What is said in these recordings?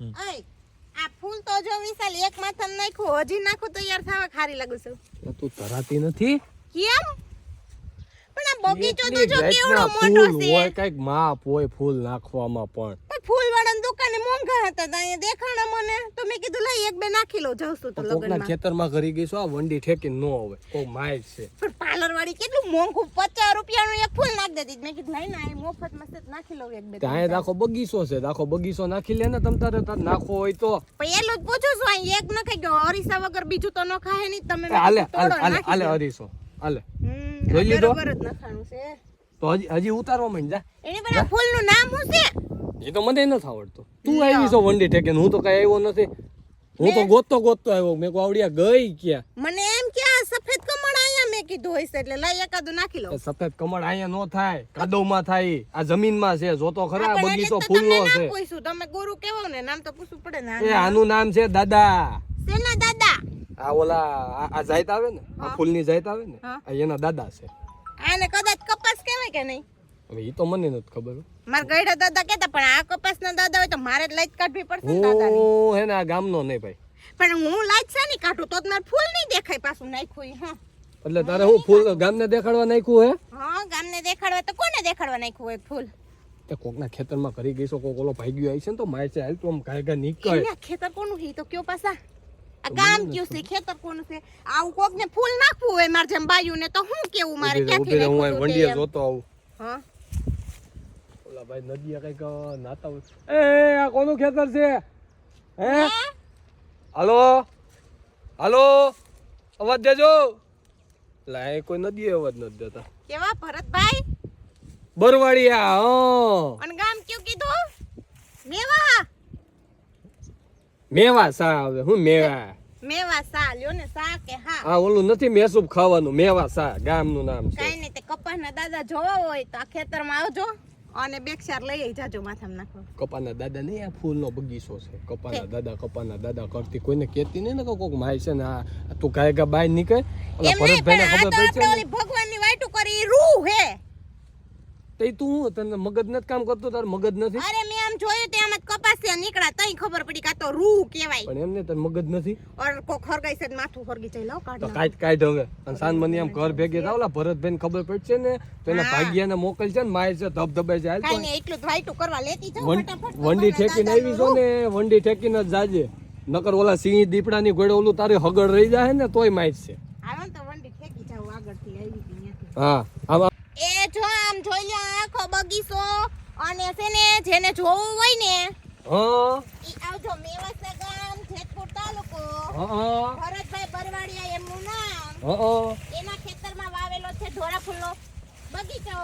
અય આ ફૂલ તો જો વિશાલ એક માથમ નાખ્યું હજી નાખું તો યાર થાવા ખારી લાગુ છું. તું ધરાતી નથી? કેમ? પણ આ બગીચો તો જો કેવડો મોટો છે. હોય કંઈક માપ હોય ફૂલ નાખવામાં પણ. દુકાને મોંઘા હતા ત્યાં દેખાણા મને. તો મેં કીધું લઈ એક બે નાખી લો જાઉં છું તો લગનમાં. ખેતરમાં ઘરી ગઈ છું આ વંડી ઠેકીને ન આવે. કોઈ માય છે. પણ પાર્લર વાળી કેટલું મોંઘું પચાસ રૂપિયાનું એક ફૂલ નાખી દેતી. મેં કીધું નહીં ના એ મફત મસ્ત નાખી લઉં એક બે ત્યાં આખો બગીચો છે આખો બગીચો નાખી લે ને તમ તારે તાર નાખો હોય તો. પણ એટલું જ પૂછું છું અહીં એક નખાઈ ગયો અરીસા વગર બીજું તો ન ખાય નહીં તમે હાલે હાલે હાલે નાખી હાલે. જોઈ લીધો? બરોબર જ નખાણું છે. તો હજી હજી ઉતારવા માંડ જા એની પર આ ફૂલનું નામ શું છે? એ તો મને નથી આવડતું. તું આવી છો વંડી ઠેકે હું તો કઈ આવ્યો નથી. હું તો ગોતતો ગોતતો આવ્યો. મેં કો આવડિયા ગઈ ક્યાં? મને એમ કે આ સફેદ કમળ અહીંયા મેં કીધું હોય છે એટલે લઈ એકાદું નાખી લઉં. સફેદ કમળ અહીંયા નો થાય. કાદવમાં થાય આ જમીનમાં છે. જોતો ખરા બગીચો ફૂલ નો ફૂલનો છે. નામ પૂછ્યું. તમે ગુરુ કેવો ને નામ તો પૂછવું પડે ને એ આનું. નામ છે દાદા. શેના દાદા? આ ઓલા આ- જાયત આવે ને? આ ફૂલની જાયત આવે ને? આ એના દાદા છે. આને કદાચ કપાસ કહેવાય કે નહીં? હવે એ તો મને નથી ખબર. મારા ગયડા દાદા કેતા પણ આ કપાસના દાદા હોય તો મારે લાઈટ કાઢવી પડશે દાદાની. હું હે ને આ ગામનો નહીં ભાઈ. પણ હું લાઈટ છે ને કાઢું તો જ ફૂલ નહીં દેખાય પાછું નાખ્યું હા. એટલે તારે હું ફૂલ ગામને દેખાડવા નાખ્યું હે? હા ગામને દેખાડવા તો કોને દેખાડવા નાખ્યું હોય ફૂલ? તે કોકના ખેતરમાં કરી ગઈ છો કોક ઓલો ગયો આવી છે ને તો મારે છે હાલ તો આમ કાંઈ કાંઈ નીકળે. ખેતર કોનું છે? તો કયો પાછા આ ગામ કયું છે? ખેતર કોનું છે? આવું કોક ને ફૂલ નાખવું હોય મારે જેમ બાયું ને તો હું કેવું મારે ક્યાંથી હું વંડીએ જોતો આવું. હા? ભાઈ નદીએ કંઈક નાતા એ આ કોનું ખેતર છે? હે? હાલો? હાલો? અવાજ દેજો. લાય કોઈ નદીએ અવાજ નથી દેતા. કેવા ભરતભાઈ? બરવાડિયા હા. અને ગામ કયું કીધું? મેવા. મેવા સા હવે હું મેવા? મેવા સા લ્યો ને સા કે હા. હા ઓલું નથી મેસૂબ ખાવાનું મેવા સા ગામનું નામ છે. કઈ નહીં તે કપાસના દાદા જોવા હોય તો આ ખેતરમાં આવજો. અને બેક્ષાર લઈ આવી જાજો માથામાં નાખો કપાના દાદા નહીં આ ફૂલનો બગીચો છે. કપાના દાદા કપાના દાદા કરતી કોઈને કહેતી નહીં ને કે કોક માય છે ને આ તું ગાય ગા બાય નીકળે. ઓલા ભરતભાઈને ખબર પડી છે ને? ઓલી ભગવાનની વાયટું કરી રૂ હે. તે તું તને મગજ નથી કામ કરતો તાર મગજ નથી? અરે આમ જોયું તે આમ જ કપાસિયા નીકળ્યા તઈ ખબર પડી કે તો રૂ કહેવાય. પણ એમને તો મગજ નથી? ઓર કો ખરગાઈ છે માથું હરગી જાય લાવ કાઢ તો કાઈ કાંઈ કાંઈ અને સાંજ મને આમ ઘર ભેગે થાવ ઓલા ભરતભાઈને ખબર પડશે ને તો એના ભાગ્યાને મોકલજે ને માય છે ધબ ધબે જાય કાઈ ને એટલું જ કરવા લેતી જાવ ફટાફટ વંડી ઠેકીને આવી છો ને વંડી ઠેકીને જ જાજે. નકર ઓલા સિંહ દીપડાની ઘોડે ઓલું તારે હગડ રહી જાય ને તોય માય છે. ને. હા આમ એ જો આમ જોઈ લો આખો બગીચો. અને છે ને જેને જોવું હોય ને હો. ઈ આવજો મેવાસા ગામ જેતપુર તાલુકો. હો ભરતભાઈ બરવાડિયા એમનું નામ. હો એના ખેતરમાં વાવેલો છે ઢોરા ફૂલનો બગીચો.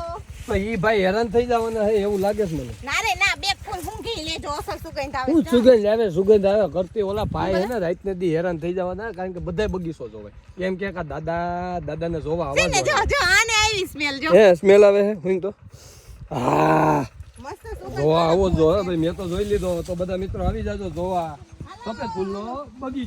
તો ઈ ભાઈ હેરાન થઈ જવાના હે એવું લાગે છે મને. ના રે ના બે ફૂલ ઊંઘી લેજો અસર સુગંધ આવે હું સુગંધ આવે સુગંધ આવે કરતી ઓલા ભાઈ હે ને રાત ને દી હેરાન થઈ જવાના કારણ કે બધાય બગીચો જોવે. એમ કે કા દાદા દાદાને જોવા છે ને આવા જો જો આને આવી સ્મેલ જો. હે સ્મેલ આવે હે હું તો. હા. જોવા આવો જ ભાઈ મેં તો જોઈ લીધો. તો બધા મિત્રો આવી જાજો જોવા. સફેદ ફૂલનો બગીચો.